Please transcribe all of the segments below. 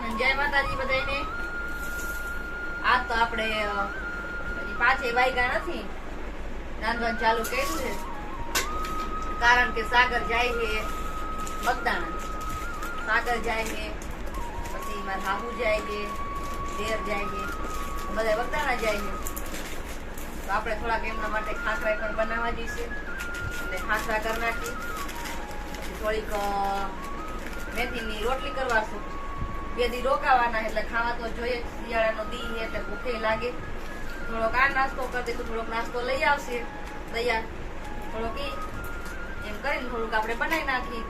જય માતાજી બધાને આ તો આપણે હજી પાંચે વાગ્યા નથી. રાંધવાનું ચાલુ કર્યું છે. કારણ કે સાગર જાય છે બગદાણા. સાગર જાય છે, પછી મારા હાહુ જાય છે, દેર જાય છે બધા બગદાણા જાય છે. તો આપણે થોડાક એમના માટે ખાખરા પણ બનાવવા જઈશે. એટલે ખાખરા કરી નાખી. થોડીક મેથીની રોટલી કરવાશું. બે દી રોકાવાના એટલે ખાવા તો જોઈએ શિયાળાનો દી એટલે ભૂખે લાગે. થોડોક આ નાસ્તો કરી દઈશું થોડોક નાસ્તો લઈ આવશે. તૈયાર. થોડોક ઈ એમ કરીને થોડુંક આપણે બનાવી નાખી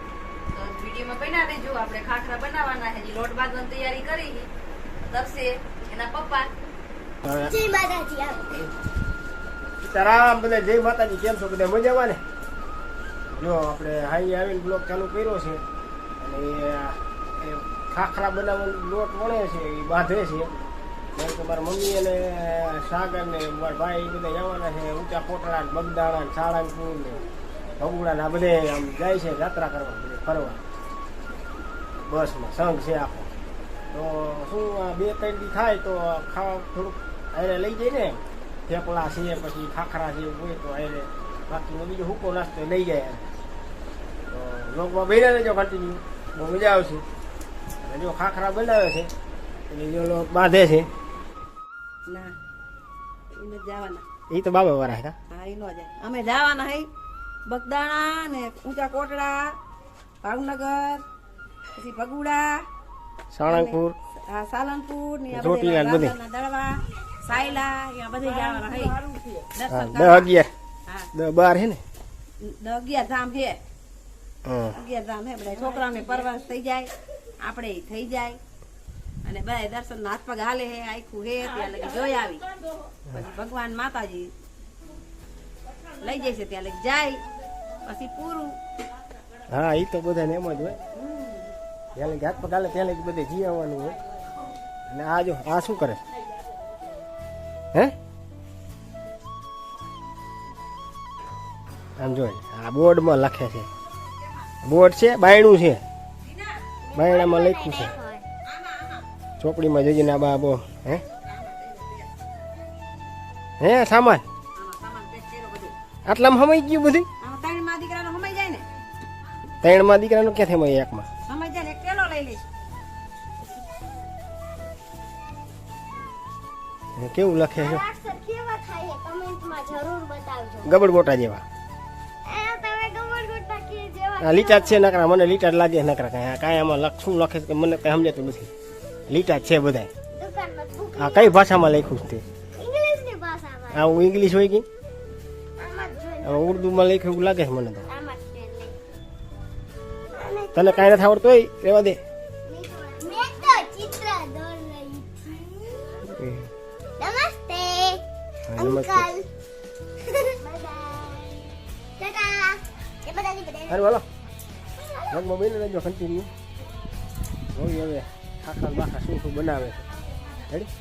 તો વિડીયોમાં બના દેજો આપણે ખાખરા બનાવવાના છે. હજી લોટ બાંધવાની તૈયારી કરી તપશે એના પપ્પા. જય માતાજી. સીતારામ બધા જય માતાજી. કેમ છો? બધા મજામાં ને? જો આપણે હાઈ આવીને બ્લોક ચાલુ કર્યો છે. અને ખાખરા બનાવવાનો લોટ વણે છે, એ બાંધે છે. કારણ મારા મમ્મી અને સાગર ને મારા ભાઈ બધા જવાના છે, ઊંચા કોટડા ને બગદાણા ને સાળંગપુર ને ભગુડા ને આ બધે આમ જાય છે યાત્રા કરવા, બધે ફરવા. બસમાં સંઘ છે આખો. તો શું બે ત્રણ દી થાય તો ખાવા થોડુંક અરે લઈ જાય ને. થેપલા છે, પછી ખાખરા છે હોય તો અરે બાકી બીજો હુકો નાસ્તો લઈ જાય. તો લોકમાં બેઠા રહેજો કન્ટિન્યુ બહુ મજા આવશે. જો ખાખરા બનાવે છે અને જો લોક બાંધે છે. ના એને જવાના. એ તો બાબા વાળા હતા. હા એ નો જાય. અમે જવાના હઈ બગદાણા ને ઊંચા કોટડા ભાવનગર પછી ભગુડા સાળંગપુર. હા સાલનપુર ને આ ચોટીલા ને બધે. દળવા સાયલા અહીંયા બધે જવાના હઈ. દર્શન દસ અગિયાર. હા. દસ બાર છે ને? અગિયાર ધામ છે. હા. અગિયાર ધામ હે બધા છોકરાઓને પરવાસ થઈ જાય. આપણે થઈ જાય. અને બધા દર્શન હાથ પગ હાલે હે આખું હે, ત્યાં લગી જોઈ આવી. પછી ભગવાન માતાજી લઈ જાય છે, ત્યાં લગી જાય. પછી પૂરું. હા એ તો બધાને એમ જ હોય. ત્યાં લગી હાથ પગ હાલે, ત્યાં લગી બધે જી આવવાનું હોય. અને આ જો, આ શું કરે? હે? આમ જોઈ, આ બોર્ડમાં લખે છે. બોર્ડ છે, બાયણું છે. બાયણામાં લખ્યું છે. ચોપડીમાં જજે ના બા બો હે? હે સામાન? આટલામાં સમય ગયું બધું? ત્રણમાં દીકરાનો દીકરાનું ક્યાંથી હમાય એકમાં? કેવું લખે છે? ગબડ બોટા જેવા. લીટા છે નકરા મને લીટા લાગે નકરા કાંઈ. કાંઈ આમાં લખ શું લખે છે કે મને કાંઈ સમજાતું નથી. લીટા છે બધા હા આ કઈ ભાષામાં લખ્યું છે તે? હા હું ઇંગ્લિશ હોય કે? ઉર્દુમાં લખ્યું એવું લાગે છે મને તો. તને કાંઈ નથી આવડતું હોય? રેવા દે. નમસ્તે. સારું હાલો લગમાં બની રહેજો કન્ટિન્યુ જોઈ હવે ખાખા બાખા શું શું બનાવે છે રેડી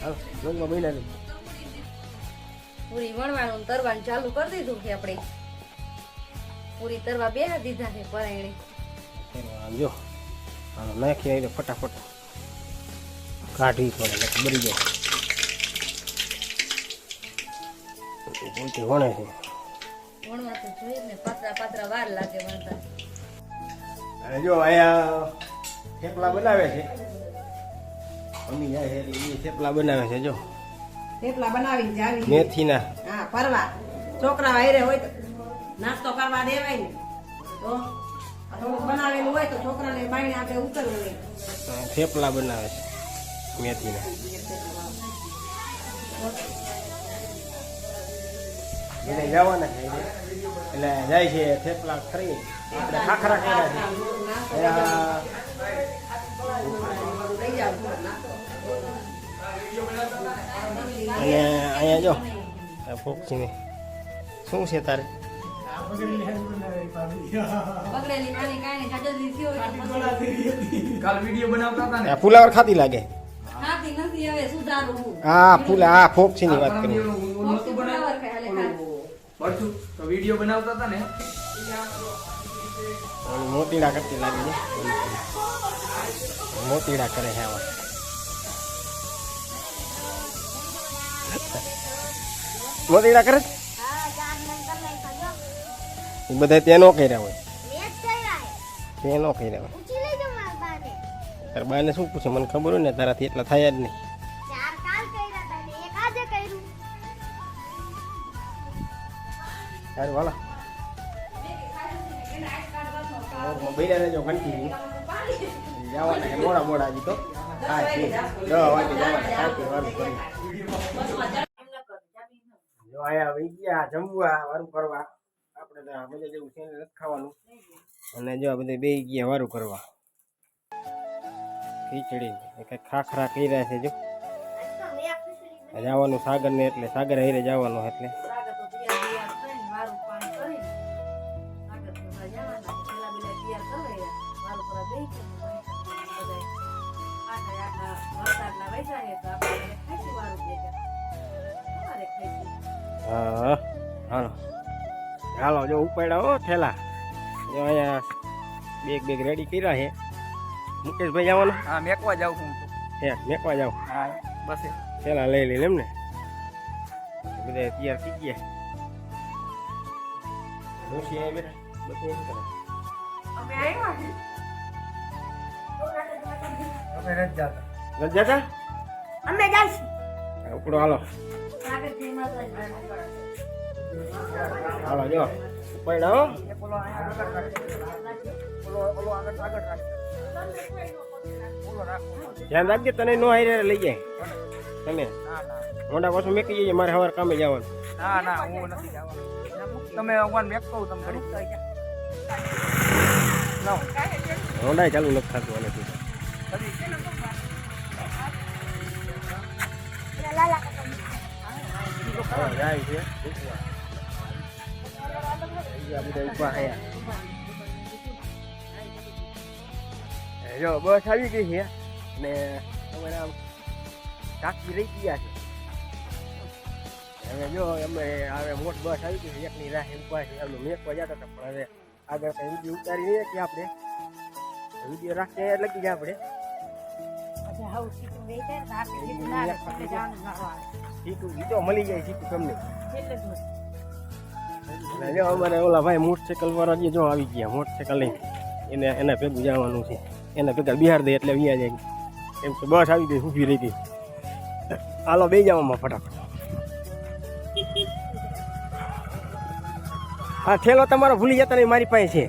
હાલો લગમાં બની રહેજો પૂરી વણવાનું તરવાનું ચાલુ કરી દીધું છે આપણે પૂરી તરવા બે દીધા છે પરાયણે જો હાલો નાખી આવી ફટાફટ કાઢવી પડે બરી જાય વણે છે વણવા તો જોઈએ ને પાતળા પાતળા વાર લાગે વણતા અને જો અહીંયા થેપલા બનાવે છે. મમ્મી જાય છે એટલે એ થેપલા બનાવે છે જો. થેપલા બનાવી જાવી. મેથીના. હા ફરવા. છોકરા હારે હોય તો નાસ્તો કરવા દેવાય ને. તો આ બનાવેલું હોય તો છોકરાને બાઈને આપણે ઉતરવું નહીં થેપલા બનાવે છે મેથીના. એને જવાના છે એટલે જાય છે થેપલા ખરી. આપણે ખાખરા કર્યા છે. અને અહીંયા જો ફોકસીને શું છે તારે? ફુલાવર ખાતી લાગે. હા હા હું ફૂલા આ ફોક્સીની વાત કરી. ભરથું. તો વીડિયો બનાવતા હતા ને. મોતીડા કરતી લાગી મોતીડા કરે છે આવા. મોતીડા કરે? બધા ત્યાં નો કર્યા હોય. ત્યાં નો કર્યા હોય. તારા બાને શું પૂછે? મને ખબર હોય ને તારાથી એટલા થાય જ નહીં. સારું હાલો. બેડા રહેજો કન્ટિન્યુ જવાના કે મોડા મોડા હજી તો. હા છે. દસ વાગે જવાના સાચી વારું કરી જો આયા વહી ગયા જમવા વારું કરવા. આપણે તો આ બધા જેવું છે ને નથી ખાવાનું. અને જો આ બધા બે ગયા વારું કરવા. ખીચડી કંઈક ખાખરા કર્યા છે જો. જવાનું સાગર ને એટલે સાગર હારે જવાનું એટલે. ઉપાડ્યા હો થેલા. અહીંયા બેગ બેગ રેડી કર્યા છે. મુકેશભાઈ જવાનો હા મેકવા જાઉં હું હે મેકવા જાવ હા બસ થેલા લઈ લઈને એમ ને બધા તૈયાર થઈ ગયા. આવી એમ કરે. અમે જઈશું. ઉપડો હાલો. હાલો જો. ઉપાડ્યા હો. એક ઓલો અહીંયા આગળ રાખે ઓલો ઓલો આગળ આગળ રાખે ઓલો રાખો ધ્યાન રાખજે તને નો હારે લઈ જાય. તને ના મોઢા પાછું મેકી જઈએ મારે સવાર કામે જવાનું. ના ના હું નથી જવાનું. તમે ભગવાન મેકતો હું તમને ઘડી મોઢા ચાલુ નથી થતું અને તું. જાય છે. બીજા બધા થયા. એ જો બસ આવી ગઈ છે ને અમારા કાકી રહી ગયા છે હવે જો અમે હવે મોટ બસ આવી ગઈ છે એકની રાહ ઊભા છે એમનું મેકવા જતા હતા પણ હવે આગળ કઈ વીડિયો ઉતારી નહીં કે આપણે વીડિયો રાખીએ લગી જાય આપણે. સીટું બીજો મળી જાય સીટું તમને. અને જો અમારે ઓલા ભાઈ મોટરસાઇકલ વાળા જે જો આવી ગયા મોટરસાઇકલ લઈને એને એના ભેગું જવાનું છે. એના ભેગા બિહાર દે એટલે વ્યા જાય. એમ તો બસ આવી ગઈ ઊભી રહી ગઈ. હાલો બે જવામાં ફટાફટ. હા થેલો તમારો ભૂલી જતા નહીં મારી પાસે છે.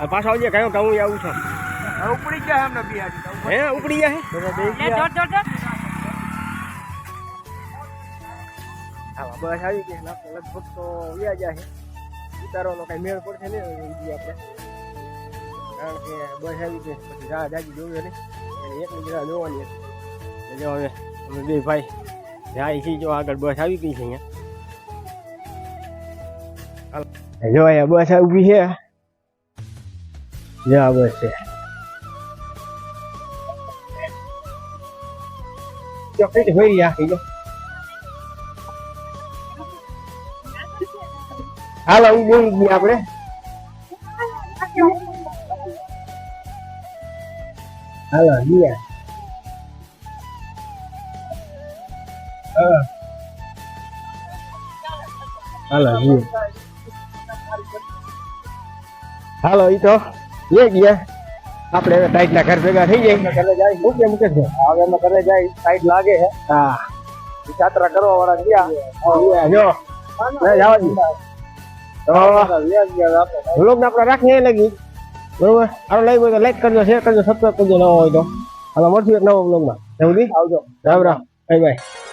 આ પાછા આવજે કયો કે હું આવું છું. ઉપડી ગયા હે ઉપડી ગયા હે? બસ આવી ગઈ. છે લગભગ તો વ્યાજ જાય ઉતારવાનો કઈ મેળ પડશે નહીં ઈજી આપણે. કારણ કે બસ આવી ગઈ. પછી રાહ જાજી જોવે નહીં એટલે એકની જોવાની હતી જો હવે અમે બે ભાઈ જાય છે જો આગળ બસ આવી ગઈ છે અહીંયા. જો અહીંયા બસ ઊભી છે. જો આ બસ છે. જો કઈ હોય આખી, જો. હાલો હું બોલી ગઈ આપણે. હાલો ગયા. હાલો. ગયા હાલો ઈ તો એ ગયા. આપણે હવે ટાઈટ ના ઘર ભેગા થઈ જાય. ઘરે જાય. શું કેમ કે છે હવે અમે ઘરે જાય. ટાઈટ લાગે છે હા. યાત્રા કરવા વાળા ગયા. જો. લે જવા વ્લોગ આપણે રાખીએ લગી બરોબર આવો લાઈક હોય તો લાઈક કરજો શેર કરજો સબસ્ક્રાઈબ કરજો નવો હોય તો હાલો મળશું એક નવો વ્લોગમાં જલ્દી આવજો રામ રામ બાય બાય